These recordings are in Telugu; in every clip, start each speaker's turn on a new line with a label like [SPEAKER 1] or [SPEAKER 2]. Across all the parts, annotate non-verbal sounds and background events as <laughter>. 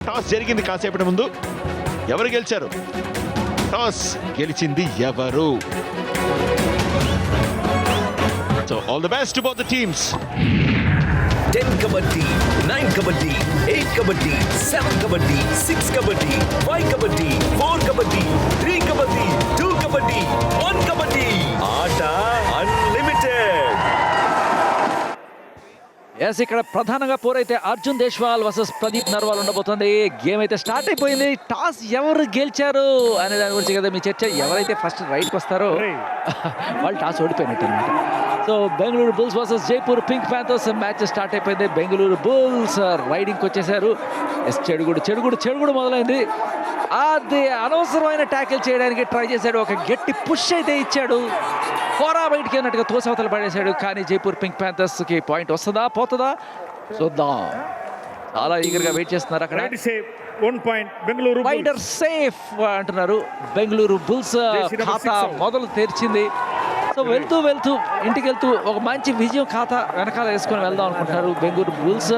[SPEAKER 1] టాస్ జరిగింది కాసేపటి ముందు. ఎవరు గెలిచారు? టాస్ గెలిచింది ఎవరు? So all the best both the teams
[SPEAKER 2] ten kabaddi. Kabaddi eight kabaddi seven kabaddi six kabaddi five kabaddi four kabaddi three kabaddi.
[SPEAKER 3] Yes ఇక్కడ ప్రధానంగా పోరైతే అర్జున్ దేశ్వాల్ వర్సెస్ ప్రదీప్ నర్వాల్ ఉండబోతుంది. గేమ్ అయితే స్టార్ట్ అయిపోయింది. టాస్ ఎవరు గెలిచారు అనే దాని గురించి కదా మీ చర్చ. ఎవరైతే ఫస్ట్ రైట్కి వస్తారో <laughs> వాళ్ళు టాస్ ఓడిపోయినట్టు అనమాట so Bengaluru Bulls versus Jaipur Pink Panthers match start అయిపోయింది. బెంగళూరు బుల్స్ రైడింగ్కి వచ్చేసారు. ఎస్ చెడుగుడు చెడుగుడు చెడుగుడు మొదలైంది. అది అనవసరమైన ట్యాకిల్ చేయడానికి ట్రై చేశాడు. ఒక గట్టి పుష్ అయితే ఇచ్చాడు. కోరా బయటికి అన్నట్టుగా తోసవతలు పడేశాడు. కానీ జైపూర్ పింక్ ప్యాంథర్స్కి పాయింట్ వస్తుందా? పోతుందా? చూద్దాం. చాలా ఈగర్గా వెయిట్ చేస్తున్నారు అక్కడ.
[SPEAKER 4] Bengaluru Bulls.
[SPEAKER 3] రైడర్ సేఫ్ అంటున్నారు. బెంగళూరు బుల్స్ ఖాతా. మొదలు తెరిచింది. సో వెళ్తూ వెళ్తూ ఇంటికి వెళ్తూ ఒక మంచి విజయం ఖాతా వెనకాల వేసుకొని వెళ్దాం అనుకుంటున్నారు బెంగళూరు బుల్స్.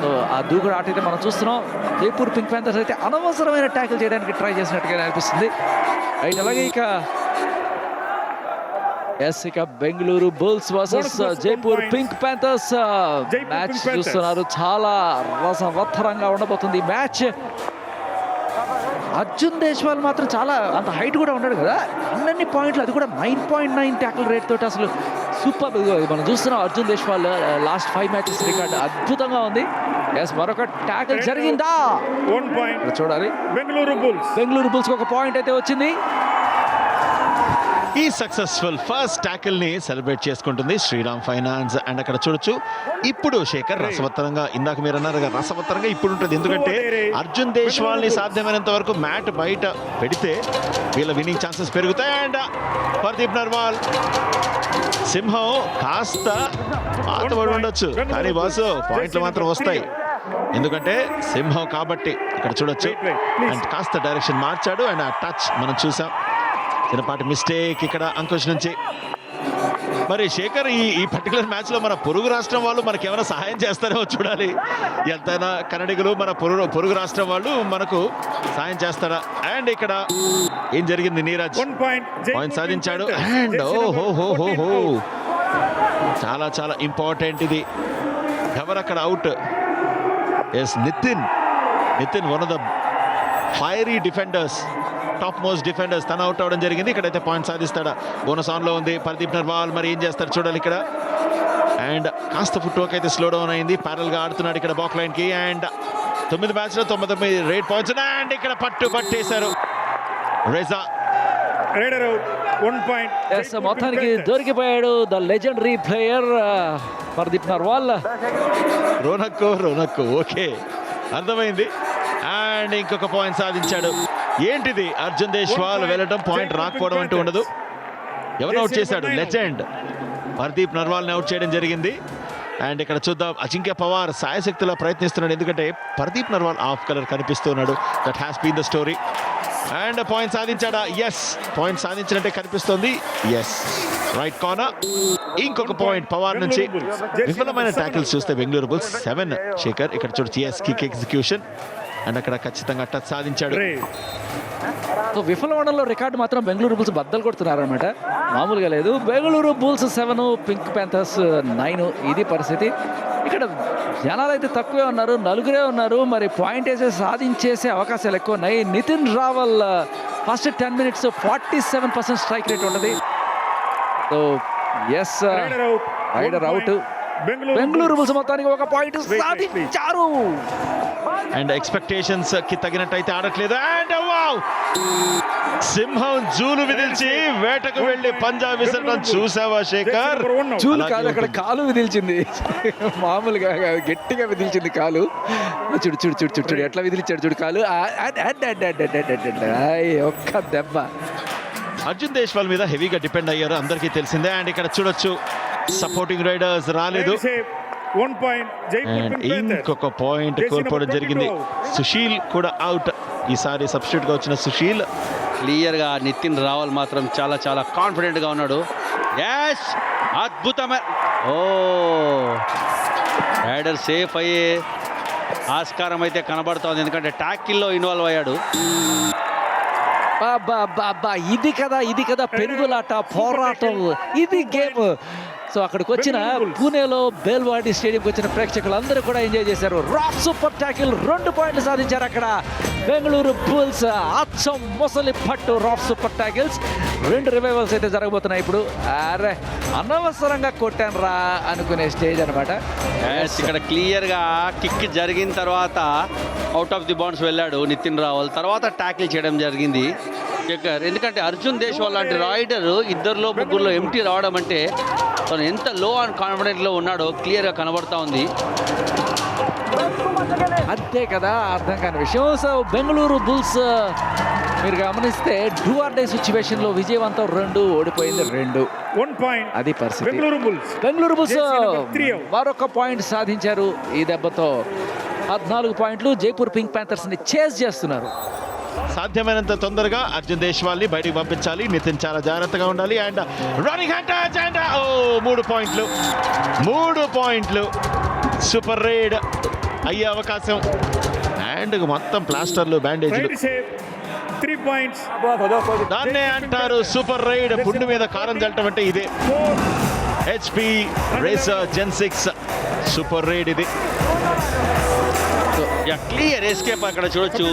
[SPEAKER 3] సో ఆ దూకుడు ఆట అయితే మనం చూస్తున్నాం. జైపూర్ పింక్ ప్యాంథర్స్ అయితే అనవసరమైన ట్యాకిల్ చేయడానికి ట్రై చేసినట్టుగా అనిపిస్తుంది. రైట్ అలాగే ఇక ఎస్ ఇక Bengaluru Bulls versus Jaipur Pink Panthers. Match. చూస్తున్నారు. చాలా రసవత్తరంగా ఉండబోతుంది మ్యాచ్. అర్జున్ దేశ్వాల్ మాత్రం చాలా అంత హైట్ కూడా ఉన్నాడు కదా. అన్ని పాయింట్లు అది కూడా nine point nine tackle rate తోటి అసలు సూపర్ మనం చూస్తున్నాం Arjun Deshwal last five matches record అద్భుతంగా ఉంది. ఎస్ మరొక ట్యాకిల్ జరిగిందా. ఇక్కడ చూడాలి.
[SPEAKER 4] Bengaluru Bulls.
[SPEAKER 3] బెంగళూరు బుల్స్ ఒక పాయింట్ అయితే వచ్చింది.
[SPEAKER 1] ఈ సక్సెస్ఫుల్ ఫస్ట్ ట్యాకిల్ని సెలబ్రేట్ చేసుకుంటుంది శ్రీరామ్ ఫైనాన్స్ అండ్ అక్కడ చూడొచ్చు ఇప్పుడు శేఖర్ రసవత్తరంగా ఇందాక మీరు అన్నారు రసవత్తరంగా ఇప్పుడు ఉంటుంది. ఎందుకంటే అర్జున్ దేశ్వాల్ని సాధ్యమైనంత వరకు మ్యాట్ బయట పెడితే వీళ్ళ విన్నింగ్ ఛాన్సెస్ పెరుగుతాయి. అండ్ పర్దీప్ నర్వాల్ సింహం కాస్త పాతబడి ఉండొచ్చు. కానీ బాసు పాయింట్లు మాత్రం వస్తాయి. ఎందుకంటే సింహం కాబట్టి ఇక్కడ చూడొచ్చు. అండ్ కాస్త డైరెక్షన్ మార్చాడు. అండ్ ఆ టచ్ మనం చూసాం. చిన్నపాటి మిస్టేక్ ఇక్కడ అంకుష్ నుంచి. మరి శేఖర్ ఈ ఈ పర్టికులర్ మ్యాచ్లో మన పొరుగు రాష్ట్రం వాళ్ళు మనకి ఏమైనా సహాయం చేస్తారేమో చూడాలి. ఎంతైనా కన్నడిగులు మన పొరుగు పొరుగు రాష్ట్రం వాళ్ళు మనకు సహాయం చేస్తారా? అండ్ ఇక్కడ ఏం జరిగింది నీరజ్? పాయింట్ సాధించాడు. అండ్ ఓ
[SPEAKER 4] Jersey
[SPEAKER 1] హో
[SPEAKER 4] number
[SPEAKER 1] హో హో
[SPEAKER 4] 14
[SPEAKER 1] హో.
[SPEAKER 4] out.
[SPEAKER 1] చాలా చాలా ఇంపార్టెంట్ ఇది. ఎవరు అక్కడ out yes Nitin. Nitin one of the fiery defenders top most defenders తన అవుట్ అవడం జరిగింది. ఇక్కడైతే పాయింట్ సాధిస్తాడా? బోనస్ ఆన్లో ఉంది. పర్దీప్ నర్వాల్ మరి ఏం చేస్తారు చూడాలి ఇక్కడ. అండ్ కాస్త ఫుట్ వర్క్ అయితే స్లో డౌన్ అయింది. ప్యారల్గా ఆడుతున్నాడు ఇక్కడ బాక్ లైన్కి. అండ్ తొమ్మిది మ్యాచ్లో తొమ్మిది తొమ్మిది రేట్ పాయింట్స్ అండ్ ఇక్కడ పట్టు పట్టేశారు రెజా.
[SPEAKER 4] One point.
[SPEAKER 3] ఎస్ మొత్తానికి. దొరికిపోయాడు the legendary player Pardeep Narwal.
[SPEAKER 1] రోనక్కు రోనక్కు ఓకే. అర్థమైంది. అండ్ ఇంకొక పాయింట్ సాధించాడు. ఏంటిది? అర్జున్ దేశ్వాల్ వెళ్ళడం పాయింట్ రాకపోవడం అంటూ ఉండదు. ఎవరు అవుట్ చేశాడు? లెజెండ్ పర్దీప్ నర్వాల్ని అవుట్ చేయడం జరిగింది. అండ్ ఇక్కడ చూద్దాం. అజింక్య పవార్ సాయశక్తిలో ప్రయత్నిస్తున్నాడు. ఎందుకంటే పర్దీప్ నర్వాల్ ఆఫ్ కలర్ కనిపిస్తున్నాడు that has been the story and point సాధించాడా? Yes point సాధించినట్టే కనిపిస్తుంది. ఎస్ రైట్ కార్నర్ ఇంకొక పాయింట్ పవార్ నుంచి విఫలమైన ట్యాకిల్స్ చూస్తే బెంగళూరు బుల్స్ సెవెన్ శేఖర్ ఇక్కడ చూడొచ్చు ఎస్ కిక్ ఎగ్జిక్యూషన్ అండ్ అక్కడ ఖచ్చితంగా టచ్ సాధించాడు.
[SPEAKER 3] సో విఫలవడంలో రికార్డు మాత్రం బెంగళూరు బుల్స్ బద్దలు కొడుతున్నారనమాట మామూలుగా లేదు. Bengaluru Bulls seven Pink Panthers nine ఇది పరిస్థితి. ఇక్కడ జనాలు అయితే తక్కువే ఉన్నారు నలుగురే ఉన్నారు. మరి పాయింట్ వేసే సాధించేసే అవకాశాలు ఎక్కువ ఉన్నాయి. Nitin Rawal first ten minutes forty seven percent strike rate ఉన్నది so yes. Raider out. Bengaluru Bulls మొత్తానికి ఒక పాయింట్. సాధించారు.
[SPEAKER 1] అండ్ ఎక్స్పెక్టేషన్స్కి తగినట్టు అయితే ఆడట్లేదు. అండ్ వావ్ సింహం జూలు విదిల్చి వేటకు వెళ్ళి పంజాబ్ విసరడం చూసావా శేఖర్ జూలు
[SPEAKER 3] కాదు అక్కడ కాలు విదిల్చింది మామూలుగా గట్టిగా విదిల్చింది కాలు చుడు చుడు చుడు చుడు చుడు ఎట్లా విదిలిచాడు చుడు కాలు ఒక్క దెబ్బ
[SPEAKER 1] అర్జున్ దేశ్వాల్ మీద హెవీగా డిపెండ్ అయ్యారు అందరికీ తెలిసిందే అండ్ ఇక్కడ చూడొచ్చు సపోర్టింగ్ రైడర్స్ రాలేదు ఇంకొక పాయింట్ కోల్పోవడం జరిగింది సుశీల్ కూడా అవుట్ ఈసారి సబ్స్టిట్యూట్గా వచ్చిన సుశీల్
[SPEAKER 5] క్లియర్గా నితిన్ రావల్ మాత్రం చాలా చాలా కాన్ఫిడెంట్గా ఉన్నాడు. యాష్ అద్భుతమైన ఓ! రైడర్ సేఫ్ అయ్యే ఆస్కారం అయితే కనబడుతోంది. ఎందుకంటే ట్యాకిల్లో ఇన్వాల్వ్ అయ్యాడు.
[SPEAKER 3] ఇది కదా ఇది కదా పెరుగులాట పోరాటం. ఇది గేమ్. సో అక్కడికి వచ్చిన పూణేలో బేల్వాడి స్టేడియంకి వచ్చిన ప్రేక్షకులు అందరూ కూడా ఎంజాయ్ చేశారు. రాక్ సూపర్ ట్యాకిల్ రెండు పాయింట్లు సాధించారు అక్కడ. బెంగళూరు బుల్స్ అచ్చం మొసలి పట్టు రాక్ సూపర్ టాకిల్స్ రెండు రివైవల్స్ అయితే జరగబోతున్నాయి ఇప్పుడు. అరే అనవసరంగా కొట్టాను రా అనుకునే స్టేజ్ అనమాట
[SPEAKER 5] ఇక్కడ క్లియర్గా కిక్ జరిగిన తర్వాత అవుట్ ఆఫ్ ది బౌండ్స్ వెళ్ళాడు నితిన్ రావల్. తర్వాత ట్యాకిల్ చేయడం జరిగింది. శేఖర్ ఎందుకంటే అర్జున్ దేశ్వాల్ లాంటి రైడర్ ఇద్దరిలో ముగ్గురులో ఎంటీ రావడం అంటే తను ఎంత లో అండ్ కాన్ఫిడెంట్లో ఉన్నాడో క్లియర్గా కనబడతా ఉంది.
[SPEAKER 3] అంతే కదా అర్థం కాని విషయం. సో బెంగళూరు బుల్స్ మీరు గమనిస్తే డూ ఆర్ డే సిచ్యువేషన్లో విజయవంతం రెండు ఓడిపోయింది రెండు.
[SPEAKER 4] One point.
[SPEAKER 3] అది పరిస్థితి. బెంగళూరు బుల్స్.
[SPEAKER 4] three out.
[SPEAKER 3] మరొక పాయింట్ సాధించారు ఈ దెబ్బతో. పద్నాలుగు పాయింట్లు జైపూర్ పింక్ ప్యాంథర్స్ని చేజ్ చేస్తున్నారు.
[SPEAKER 1] సాధ్యమైనంత తొందరగా అర్జున్ దేశ్వాల్ని బయటికి పంపించాలి. నితిన్ చాలా జాగ్రత్తగా ఉండాలి. అండ్ రన్నింగ్ అటాచ్ అండ్ ఓ మూడు పాయింట్లు. మూడు పాయింట్లు. Super raid. అయ్యే అవకాశం. అండ్ మొత్తం ప్లాస్టర్లు బ్యాండేజ్లు
[SPEAKER 4] save. Three points.
[SPEAKER 1] దాన్నే అంటారు సూపర్ రైడ్ పుండు మీద కారం చల్లటం అంటే ఇదే. HP racer gen six super raid ఇది.
[SPEAKER 5] క్లియర్ ఎస్కేప్ అక్కడ చూడొచ్చు.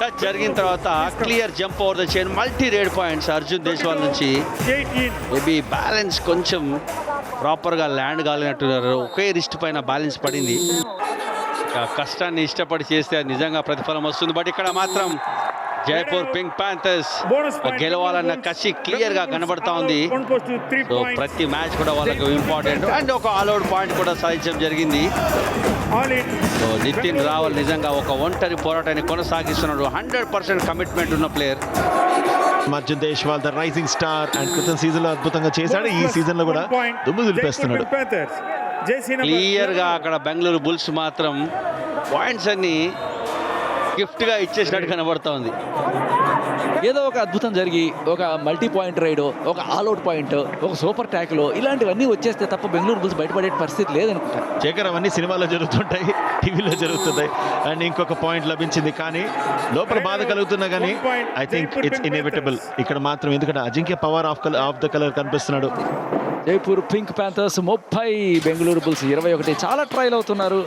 [SPEAKER 5] టచ్ జరిగిన తర్వాత clear jump over the chain multi raid points Arjun Deshwal నుంచి. మేబీ బ్యాలెన్స్ కొంచెం ప్రాపర్గా ల్యాండ్ కాలినట్టున్నారు. ఒకే రిస్ట్ పైన బ్యాలెన్స్ పడింది. కష్టాన్ని ఇష్టపడి చేస్తే అది నిజంగా ప్రతిఫలం వస్తుంది. బట్ ఇక్కడ మాత్రం జైపూర్ పింక్ ప్యాంథర్స్
[SPEAKER 4] point.
[SPEAKER 5] గెలవాలన్న కసి క్లియర్గా కనబడతా ఉంది. సో. ప్రతి మ్యాచ్ కూడా వాళ్ళకు ఇంపార్టెంట్ అండ్ ఒక ఆల్అౌట్ పాయింట్ కూడా సాధించడం జరిగింది. సో నితిన్ రావల్ నిజంగా ఒక ఒంటరి పోరాటాన్ని కొనసాగిస్తున్నాడు. హండ్రెడ్ పర్సెంట్ కమిట్మెంట్ ఉన్న player
[SPEAKER 1] Arjun Deshwal the rising star and క్రితం సీజన్లో అద్భుతంగా చేశాడు. ఈ సీజన్లో కూడా దుమ్ము దులిపేస్తున్నాడు
[SPEAKER 5] క్లియర్గా అక్కడ బెంగళూరు బుల్స్ మాత్రం పాయింట్స్ అన్ని గిఫ్ట్గా ఇచ్చేసినట్టు కనబడుతోంది.
[SPEAKER 3] ఏదో ఒక అద్భుతం జరిగి ఒక మల్టీ పాయింట్ రైడ్ ఒక ఆల్అౌట్ పాయింట్ ఒక సూపర్ ట్యాక్లో ఇలాంటివన్నీ వచ్చేస్తే తప్ప బెంగళూరు బుల్స్ బయటపడే పరిస్థితి లేదనుకుంటా.
[SPEAKER 1] శేఖర్ అవన్నీ సినిమాలో జరుగుతుంటాయి టీవీలో జరుగుతుంటాయి. అండ్ ఇంకొక పాయింట్ లభించింది కానీ లోపల బాధ కలుగుతున్నా కానీ ఐ థింక్ ఇట్స్ ఇన్ఎవిటబుల్ ఇక్కడ మాత్రం ఎందుకంటే Ajinkya Pawar off colour off the colour కనిపిస్తున్నాడు.
[SPEAKER 3] జైపూర్ పింక్ ప్యాంథర్స్ ముప్పై బెంగళూరు బుల్స్ ఇరవై ఒకటి. చాలా ట్రైల్ అవుతున్నారు.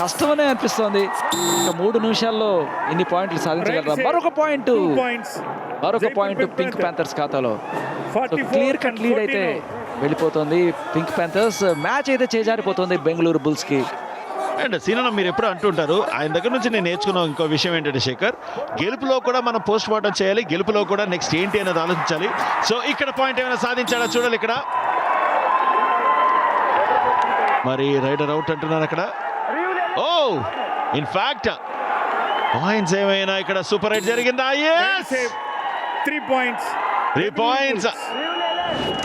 [SPEAKER 3] కష్టమనే అనిపిస్తోంది. ఇంకా మూడు నిమిషాల్లో ఇన్ని పాయింట్లు సాధించగలరా? మరొక పాయింట్. మరొక పాయింట్ పింక్. ప్యాంథర్స్ ఖాతాలో. సో
[SPEAKER 4] 44
[SPEAKER 3] క్లియర్ కట్ లీడ్
[SPEAKER 4] 14
[SPEAKER 3] అయితే. వెళ్ళిపోతుంది పింక్ ప్యాంథర్స్ మ్యాచ్ అయితే చేజారిపోతుంది బెంగళూరు బుల్స్కి.
[SPEAKER 1] అండ్ సీనన్న మీరు ఎప్పుడు అంటుంటారు ఆయన దగ్గర నుంచి నేను నేర్చుకున్న ఇంకో విషయం ఏంటంటే శేఖర్ గెలుపులో కూడా మనం పోస్ట్ మార్టం చేయాలి గెలుపులో కూడా నెక్స్ట్ ఏంటి అనేది ఆలోచించాలి. సో ఇక్కడ పాయింట్ ఏమైనా సాధించాడా చూడాలి ఇక్కడ. మరి రైడర్ అవుట్ అంటున్నారు అక్కడ. ఓ ఇన్ ఫ్యాక్ట్ పాయింట్స్ ఏమైనా ఇక్కడ సూపర్ రైడ్ జరిగిందా.
[SPEAKER 4] Three points.
[SPEAKER 1] Three points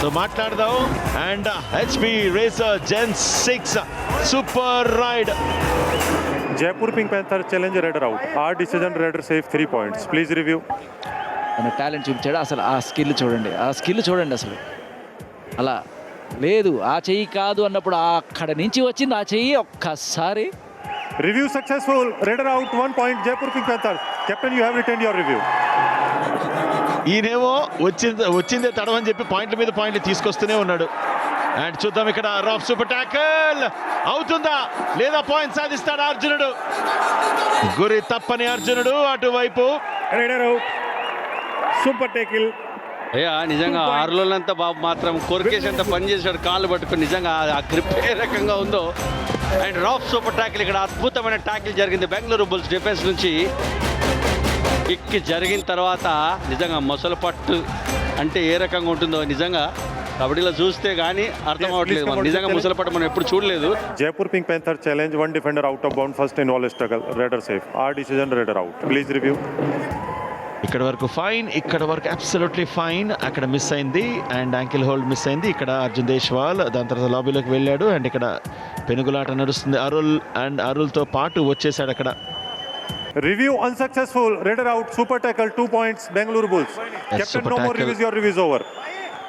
[SPEAKER 1] so మాట్లాడదాం and HP racer gen six super raid
[SPEAKER 6] Jaipur Pink Panther challenge Raider out. Our decision Raider save three points. Please review.
[SPEAKER 3] తన టాలెంట్ చూపించాడు అసలు ఆ స్కిల్ చూడండి ఆ స్కిల్ చూడండి అసలు అలా లేదు ఆ చెయ్యి కాదు అన్నప్పుడు ఆ అక్కడ నుంచి వచ్చింది ఆ చెయ్యి ఒక్కసారి
[SPEAKER 6] Review successful. Raider out one point. Jaipur Pink Panther. Captain, you have retained your review.
[SPEAKER 1] ఈయనేమో వచ్చింది వచ్చిందే తడవని చెప్పి పాయింట్ల మీద పాయింట్లు తీసుకొస్తూనే ఉన్నాడు అండ్ చూద్దాం ఇక్కడ రాఫ్ సూపర్ ట్యాకల్ అవుతుందా లేదా పాయింట్ సాధిస్తాడా అర్జునుడు గురి తప్పని అర్జునుడు అటువైపు
[SPEAKER 4] Raider out. Super tackle.
[SPEAKER 5] అయ్యా నిజంగా ఆరులోనంతా బాబు మాత్రం కొరికేసేంత పని చేశాడు కాళ్ళు పట్టుకుని నిజంగా ఆ గ్రిప్ ఏ రకంగా ఉందో అండ్ రాఫ్ సూపర్ ట్యాకిల్ ఇక్కడ అద్భుతమైన ట్యాకిల్ జరిగింది బెంగళూరు బుల్స్ డిఫెన్స్ నుంచి కిక్ జరిగిన తర్వాత నిజంగా మొసలు పట్టు అంటే ఏ రకంగా ఉంటుందో నిజంగా కబడ్డీలో చూస్తే కానీ అర్థం అవ్వట్లేదు మనం నిజంగా ముసలి పట్టు మనం ఎప్పుడు చూడలేదు
[SPEAKER 6] Jaipur Pink Panther challenge one defender out of bound first involved struggle. Raider safe. Our decision Raider out. Please review.
[SPEAKER 1] ఇక్కడ వరకు ఫైన్ ఇక్కడ వరకు అబ్సల్యూట్లీ ఫైన్ అక్కడ మిస్ అయింది అండ్ యాంకిల్ హోల్డ్ మిస్ అయింది ఇక్కడ అర్జున్ దేశ్వాల్ దాని తర్వాత లాబీలోకి వెళ్ళాడు అండ్ ఇక్కడ పెనుగులాట నడుస్తుంది అరుల్ అండ్ అరుల్తో పాటు వచ్చేసాడు అక్కడ
[SPEAKER 6] Review unsuccessful. Raider out. Super tackle. Two points. Bengaluru Bulls. Captain,
[SPEAKER 1] super
[SPEAKER 6] no more
[SPEAKER 1] tackle.
[SPEAKER 6] reviews. Your review is over.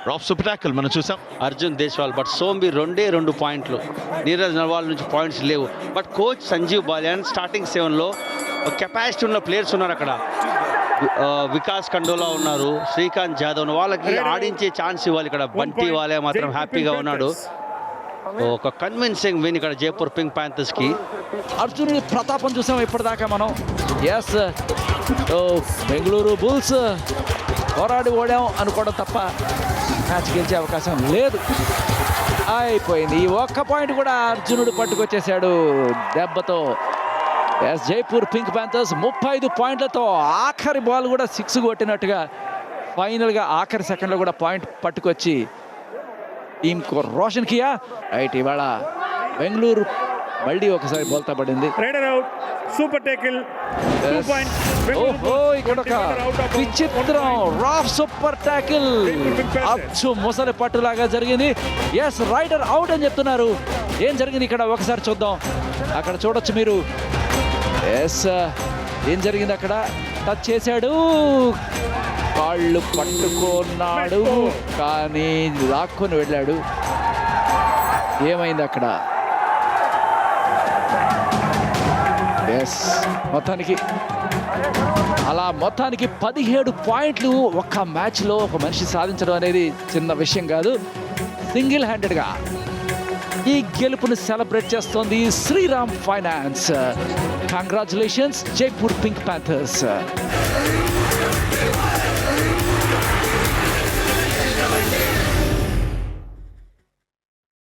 [SPEAKER 1] రాఫ్ సూపర్ టాకిల్ మనం చూసాం
[SPEAKER 5] అర్జున్ దేశ్వాల్ బట్ సోంబి రెండే రెండు పాయింట్లు నీరజ్ నర్వాల్ నుంచి పాయింట్స్ లేవు but coach Sanjeev Baliyan starting సెవెన్లో కెపాసిటీ ఉన్న ప్లేయర్స్ ఉన్నారు అక్కడ వికాస్ కండోలా ఉన్నారు శ్రీకాంత్ జాదవ్. వాళ్ళకి ఆడించే ఛాన్స్ ఇవ్వాలి ఇక్కడ. బంటి వాలే మాత్రం హ్యాపీగా ఉన్నాడు. ఒక కన్విన్సింగ్ విన్ ఇక్కడ జైపూర్ పింక్ ప్యాంథర్స్కి
[SPEAKER 3] అర్జునుడి ప్రతాపం చూసాం ఇప్పటిదాకా మనం. ఎస్ బెంగళూరు బుల్స్ పోరాడి ఓడాం అనుకోవడం తప్ప మ్యాచ్ గెలిచే అవకాశం లేదు. అయిపోయింది. ఈ ఒక్క పాయింట్ కూడా అర్జునుడు పట్టుకొచ్చేసాడు దెబ్బతో. ఎస్ జైపూర్ పింక్ ప్యాంథర్స్ ముప్పై ఐదు పాయింట్లతో ఆఖరి బాల్ కూడా సిక్స్ కొట్టినట్టుగా ఫైనల్గా ఆఖరి సెకండ్లో కూడా పాయింట్ పట్టుకొచ్చి టీంకు రోషన్ కియా. రైట్ ఇవాళ బెంగళూరు మళ్ళీ ఒకసారి బోల్తా పడింది.
[SPEAKER 4] సూపర్ టేకిల్
[SPEAKER 3] ఓహో ఇక్కడ ఒక విచిత్రం. రాఫ్ సూపర్ ట్యాకిల్ అచ్చు ముసలి పట్టులాగా జరిగింది. ఎస్ రైడర్ అవుట్ అని చెప్తున్నారు. ఏం జరిగింది ఇక్కడ? ఒకసారి చూద్దాం. అక్కడ చూడొచ్చు మీరు. ఎస్ ఏం జరిగింది అక్కడ? టచ్ చేశాడు. కాళ్ళు పట్టుకున్నాడు. కానీ లాక్కొని వెళ్ళాడు. ఏమైంది అక్కడ? ఎస్ మొత్తానికి. అలా మొత్తానికి పదిహేడు పాయింట్లు ఒక్క మ్యాచ్లో ఒక మనిషి సాధించడం అనేది చిన్న విషయం కాదు. సింగిల్ హ్యాండెడ్గా ఈ గెలుపును సెలబ్రేట్ చేస్తోంది Shriram Finance. Congratulations Jaipur Pink Panthers.